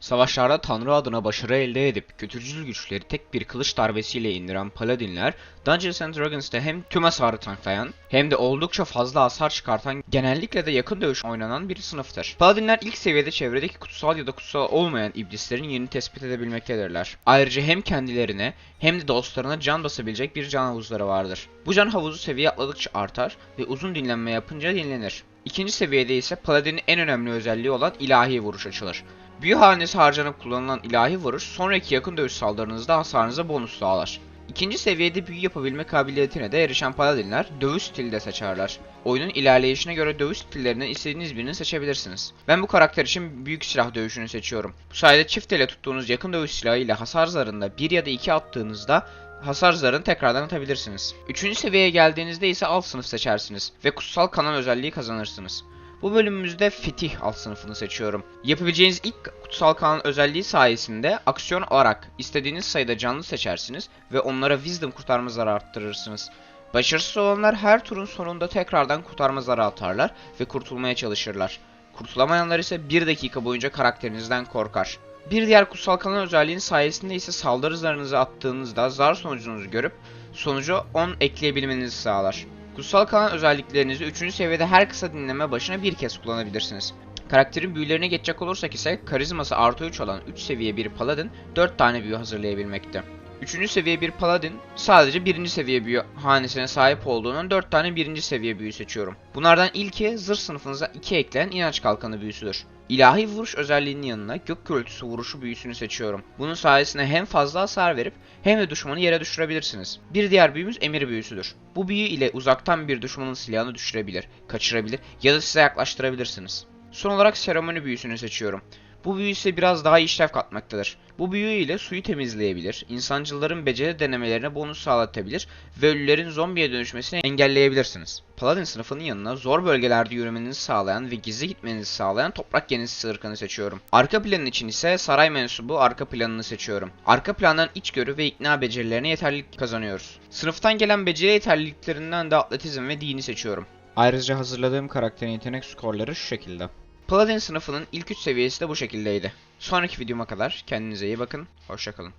Savaşlarda Tanrı adına başarı elde edip kötücül güçleri tek bir kılıç darbesiyle indiren paladinler, Dungeons and Dragons'ta hem tüm hasarı tanklayan hem de oldukça fazla hasar çıkartan genellikle de yakın dövüş oynanan bir sınıftır. Paladinler ilk seviyede çevredeki kutsal ya da kutsal olmayan iblislerin yerini tespit edebilmektedirler. Ayrıca hem kendilerine hem de dostlarına can basabilecek bir can havuzları vardır. Bu can havuzu seviye atladıkça artar ve uzun dinlenme yapınca yenilenir. İkinci seviyede ise Paladin'in en önemli özelliği olan ilahi vuruş açılır. Büyü hanesi harcanıp kullanılan ilahi vuruş sonraki yakın dövüş saldırınızda hasarınıza bonus sağlar. İkinci seviyede büyü yapabilme kabiliyetine de erişen paladinler dövüş stili de seçerler. Oyunun ilerleyişine göre dövüş stillerinden istediğiniz birini seçebilirsiniz. Ben bu karakter için büyük silah dövüşünü seçiyorum. Bu sayede çift ele tuttuğunuz yakın dövüş silahı ile hasar zarında 1 ya da 2 attığınızda hasar zarını tekrardan atabilirsiniz. Üçüncü seviyeye geldiğinizde ise alt sınıf seçersiniz ve kutsal kanan özelliği kazanırsınız. Bu bölümümüzde fetih alt sınıfını seçiyorum. Yapabileceğiniz ilk kutsal kalan özelliği sayesinde aksiyon alarak istediğiniz sayıda canlı seçersiniz ve onlara wisdom kurtarma zarı arttırırsınız. Başarısız olanlar her turun sonunda tekrardan kurtarma zarı atarlar ve kurtulmaya çalışırlar. Kurtulamayanlar ise 1 dakika boyunca karakterinizden korkar. Bir diğer kutsal kalan özelliğin sayesinde ise saldırı zarınızı attığınızda zar sonucunuzu görüp sonucu 10 ekleyebilmenizi sağlar. Kutsal kalan özelliklerinizi 3. seviyede her kısa dinleme başına bir kez kullanabilirsiniz. Karakterin büyülerine geçecek olursak ise karizması artı 3 olan 3 seviye bir paladin 4 tane büyü hazırlayabilmekte. 3. seviye bir paladin sadece 1. seviye büyü hanesine sahip olduğundan 4 tane 1. seviye büyü seçiyorum. Bunlardan ilki zırh sınıfınıza 2 ekleyen inanç kalkanı büyüsüdür. İlahi vuruş özelliğinin yanına gök gürültüsü vuruşu büyüsünü seçiyorum. Bunun sayesinde hem fazla hasar verip hem de düşmanı yere düşürebilirsiniz. Bir diğer büyümüz emir büyüsüdür. Bu büyü ile uzaktan bir düşmanın silahını düşürebilir, kaçırabilir ya da size yaklaştırabilirsiniz. Son olarak seremoni büyüsünü seçiyorum. Bu büyü ise biraz daha işlev katmaktadır. Bu büyü ile suyu temizleyebilir, insancılların beceri denemelerine bonus sağlatabilir ve ölülerin zombiye dönüşmesini engelleyebilirsiniz. Paladin sınıfının yanına zor bölgelerde yürümenizi sağlayan ve gizli gitmenizi sağlayan toprak yenisi ırkını seçiyorum. Arka planın için ise saray mensubu arka planını seçiyorum. Arka plandan içgörü ve ikna becerilerine yeterlilik kazanıyoruz. Sınıftan gelen beceri yeterliliklerinden de atletizm ve dini seçiyorum. Ayrıca hazırladığım karakterin yetenek skorları şu şekilde. Paladin sınıfının ilk 3 seviyesi de bu şekildeydi. Sonraki videoma kadar kendinize iyi bakın, hoşçakalın.